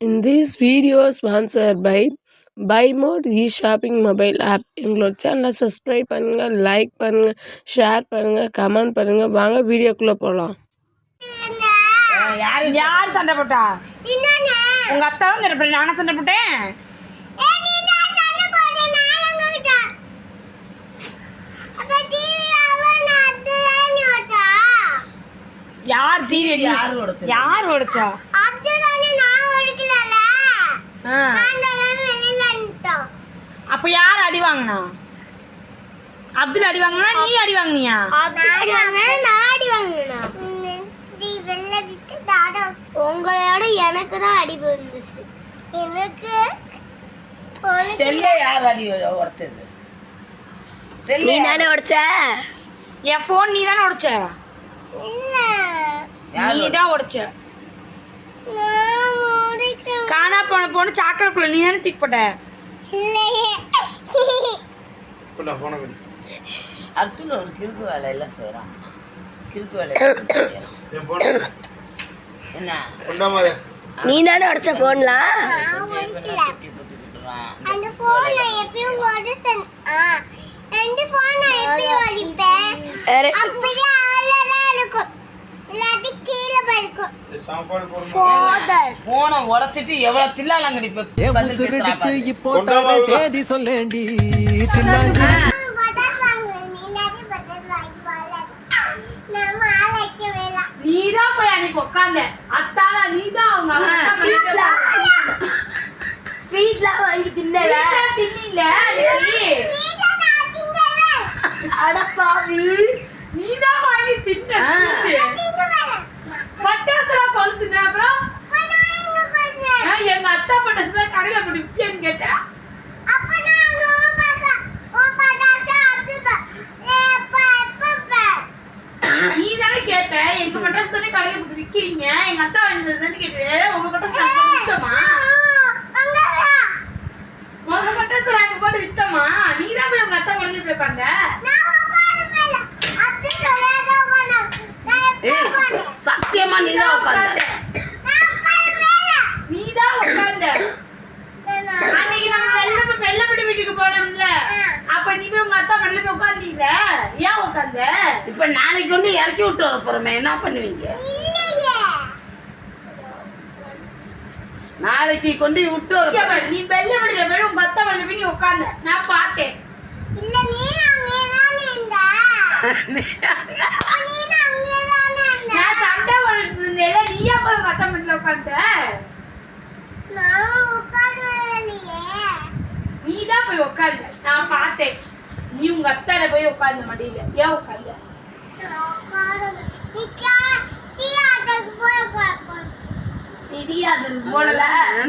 In this video sponsored by by mode e shopping mobile app எங்களோட சேனலை subscribe பண்ணுங்கள் like பண்ணுங்கள் share பண்ணுங்கள் கமெண்ட் பண்ணுங்கள் வாங்க வீடியோக்குள்ளே போகலாம் யார் யார் சண்டை போட்டா? உங்க அத்தாவும் சண்டை போட்டா நானும் சண்டை போட்டேன்? யார் டிவி யார் உடைச்சா யார் உடைச்சா ஆ. அப்ப யார் அடி வாங்கினா? அப்துல் அடி வாங்கினா நீ அடி வாங்கினியா? உங்களோட எனக்கு தான் அடி வந்துச்சு எனக்கு செல்ல யார் அடி உடைச்சது? நீ தானே உடைச்ச? என் ஃபோன் நீ தானே உடைச்ச? இல்ல. நீ தான் உடைச்ச. காணா போன போன சாக்கடைக்குள்ள நீ தானே தூக்கி போட்ட? இல்லையே அப்துல் ஒரு கிறுக்கு வேலை எல்லாம் செய்கிறான் கிறுக்கு வேலை. என்ன? நீ தானே உடைச்ச போன்லாம் அந்த போன் நான் எப்பயும் உடைச்சேன். ஆ. அந்த போன் நான் எப்பயும் உடைப்பேன். அப்படியே போனை உடைச்சிட்டு எவ்வளவு தில்லாலங்கடி தேதி சொல்லேண்டி சின்னாண்டி பட்டாசு வாங்க நீ நிறைய பட்டாசு வாங்கி போல நம்ம ஆளைக்க வேணாம் நீ தான் போய் அன்னைக்கு உட்காந்த அத்தால நீ தான் அவங்க ஸ்வீட்லாம் வாங்கி தின்னல? தின்னில. அடப்பாவி. நீ தான் வாங்கி தின்ன பட்டாசுலாம் கொளுத்துன அப்புறம் ஆ, எங்க அத்தா பட்டாசு தான் கடையில போட்டு விப்பியான்னு கேட்டேன் நீ தானே கேட்ட எங்க எனக்கு விக்கிறீங்க? எங்க அத்தா வாங்கிட்டு வந்து கேட்டு உங்ககிட்ட பட்டாசு நாங்க போட்டு வித்தோமா உங்க பட்டாசு நாங்க போட்டு வித்தோமா நீ தான் போய் உங்க அத்தா கொண்டு போய் உட்காந்த ஏய் சத்தியமா நீ தான் உட்காந்த நீ தான் உட்காந்த அன்னைக்கு நம்ம வெள்ளப்ப வெள்ளப்பட்டி வீட்டுக்கு போனோம்ல அப்ப நீ போய் உங்க அத்தா மடியில போய் உட்காந்தீங்க ஏன் உட்காந்த இப்ப நாளைக்கு கொண்டு இறக்கி விட்டு வர போறோமே என்ன பண்ணுவீங்க? நாளைக்கு கொண்டு விட்டு வர நீ உங்க அத்தா மடியில போய் நீ உட்காந்த நான் பார்த்தேன். இல்ல நீ அங்கேதானே இருந்தா? நீ அங்கேதானே இருந்தா? நான் சண்டை இருந்தேன்ல நீயா போய் அத்தா மடியில உட்காந்த நீ தான் போய் உட்காந்த நான் பார்த்தேன். நீ உங்க அத்தாட போய் உட்கார்ந்த மடியில. ஏன் உட்காந்த நீ டீ போய் உட்காரு.